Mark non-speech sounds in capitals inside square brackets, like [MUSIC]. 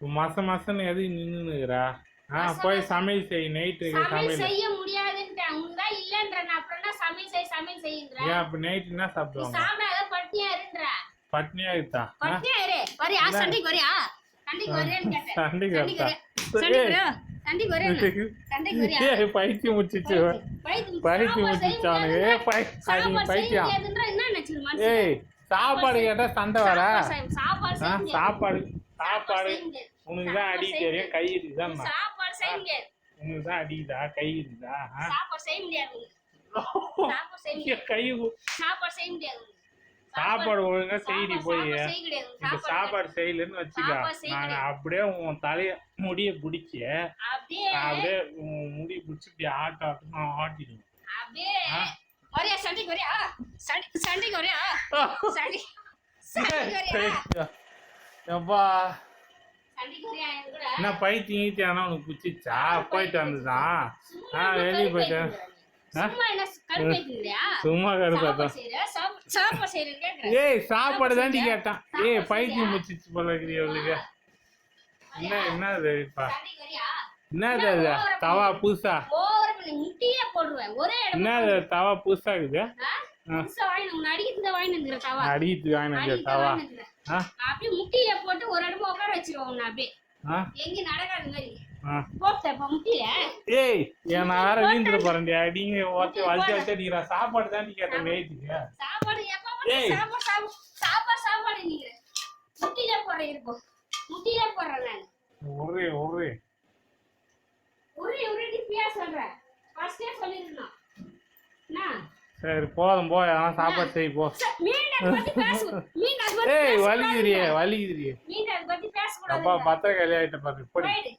மாசம் மாசம் எது நின்னுக்கிறா ஆ போய் சமையல் செய் நைட்டுக்கு சமையல் செய்ய முடியாதுன்ட்டேன். உனதான் இல்லன்ற நான் அப்புறம் சமையல் செய் சமையல் செய்யுன்ற ஏன் அப்ப நைட் என்ன சாப்பிடுவாங்க? சாப்பிடாத பட்டினியா இருன்ற? பட்னியா இருக்கா ஆ? பட்டினியா இரு. வரியா? சண்டைக்கு வரியா? சண்டைக்கு வரியான்னு கேட்டேன். சண்டைக்கு சண்டைக்கு வரட்டா? வரியா? சண்டைக்கு பைத்தியம் முடிச்சிச்சு பைத்தியம் பைத்தியம் சாப்பாடு செய்ய முடிச்சிச்சு அவனுக்கு. ஏய் பை அது சாப்பாடு செய்ய பைத்தியம்? ஏய் சாப்பாடு கேட்டா சண்டை வர சாப்பாடு சாப்பாடு. உனக்கு தான் அடி தெரியும் கை இருக்குதா நீ சாப்பாடு செய்ய முடியாது உனக்கு தான் அடிக்குதா கை இருக்குதா? சாப்பாடு செய்ய முடியாது. கை சாப்பாடு செய்ய முடியாது. சாப்பாடு ஒழுங்கா சாப்பாடு- போய். இந்த சாப்பாடு செய்யலன்னு வச்சுக்க. கிடையாது. அப்படியே உன் தலைய முடிய பிடிச்சி அப்படியே முடி பிடிச்சி இப்படி ஆட்ட ஆட்ட ஆட்டிடுவேன். அப்படியே சண்டைக்கு வரியா? சண்டை சண்டைக்கு வரியா? [LAUGHS] சண்டை சண்டைக்கு வரியா? எப்பா என்ன பைத்தியம் கீத்தியானா உனக்கு பிடிச்சிச்சா போயிட்டு வந்துதான் ஆ, என்ன வெளிய போயிட்டேன். சும்மா என்ன கேக்குறேன் ஏய் சாப்பாடு தாண்டி கேட்டான். ஏய் பைத்தியம்? முடிச்சிச்சு போல இவளுக்கு. என்ன சண்டைக்கு வரியா என்னது அது தவா புதுசா? என்னது தவா புதுசா இருக்குது? ஆ? புதுசா வாங்கி உன்னை அடிக்கிறது தான் வாங்கி வந்துக்கிற தவா. அப்படியே முட்டியில போட்டு ஒரு இடமா உட்கார வச்சிருவோம் அப்படியே. ஆ? எங்கேயும் நடக்காத மாதிரி. ஏய் நான் வேற வீந்துட போறேன்டி. அடிங்க ஒருத்தி வலிச்சு வச்சு அடிக்கிறா. சாப்பாடு தாண்டி கேட்டேன் நைட்டுக்கு சாப்பாடு எப்ப ஏய். சாப்பாடு சாப்பாடு சாப்பாடு சாப்பாடு நீங்க. முட்டியில போற இருக்கும் முட்டியில போடுறேன் நான். ஒரே ஒரே. சொல்றேன் ஃபர்ஸ்டே சொல்லிருந்தோம் சரி போதும் போ. அதெல்லாம் சாப்பாடு செய் போ. மீன் ஏய். வலிக்குதுரியே வலிக்குதுரியே அப்பா பத்திர கல்யாணிட்ட பாரு போடி போயிடு.